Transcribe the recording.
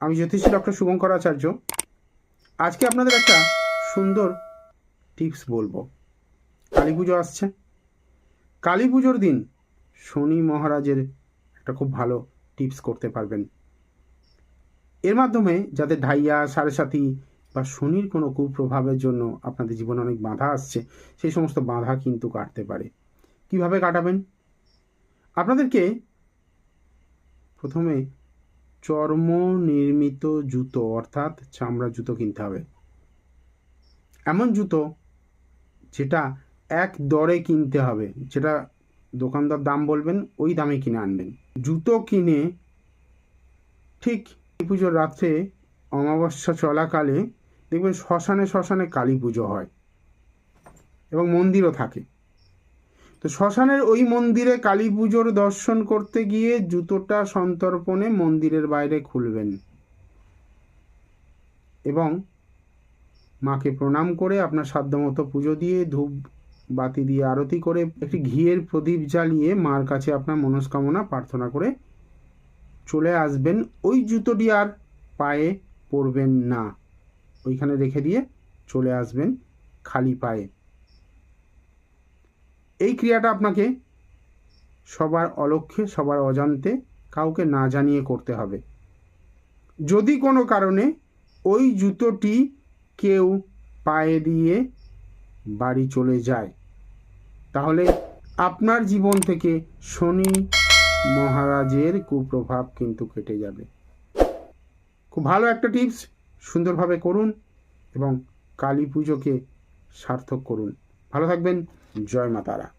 আমি জ্যোতিষী ডক্টর শুভঙ্কর আচার্য। আজকে আপনাদের একটা সুন্দর টিপস বলব। কালী পুজো আসছে। কালী পুজোর দিন শনি মহারাজের একটা খুব ভালো টিপস করতে পারবেন। এর মাধ্যমে যাতে ঢাইয়া সাড়ে সাথী বা শনির কোনো কুপ্রভাবের জন্য আপনাদের জীবনে অনেক বাধা আসছে, সেই সমস্ত বাধা কিন্তু কাটতে পারে। কীভাবে কাটাবেন? আপনাদেরকে প্রথমে চর্ম নির্মিত জুতো, অর্থাৎ চামড়া জুতো কিনতে হবে। এমন জুতো যেটা এক দরে কিনতে হবে, যেটা দোকানদার দাম বলবেন, ওই দামে কিনে আনবেন। জুতো কিনে ঠিক পুজোর রাত্রে অমাবস্যা চলাকালে দেখবেন শ্মশানে শ্মশানে কালী পুজো হয় এবং মন্দিরও থাকে। তো শ্মশানের ওই মন্দিরে কালী পুজোর দর্শন করতে গিয়ে জুতোটা সন্তর্পণে মন্দিরের বাইরে খুলবেন। এবং মাকে প্রণাম করে আপনার সাধ্যমতো পুজো দিয়ে ধূপ বাতি দিয়ে আরতি করে একটি ঘিয়ের প্রদীপ জ্বালিয়ে মার কাছে আপনার মনস্কামনা প্রার্থনা করে চলে আসবেন। ওই জুতোটি আর পায়ে পরবেন না। ওইখানে রেখে দিয়ে চলে আসবেন খালি পায়ে। এই ক্রিয়াটা আপনাকে সবার অলক্ষ্যে সবার অজান্তে কাউকে না জানিয়ে করতে হবে। যদি কোনো কারণে ওই জুতোটি কেউ পায়ে দিয়ে বাড়ি চলে যায়, তাহলে আপনার জীবন থেকে শনি মহারাজের কুপ্রভাব কিন্তু কেটে যাবে। খুব ভালো একটা টিপস, সুন্দরভাবে করুন এবং কালী পুজোকে সার্থক করুন। ভালো থাকবেন। জয় মা তারা।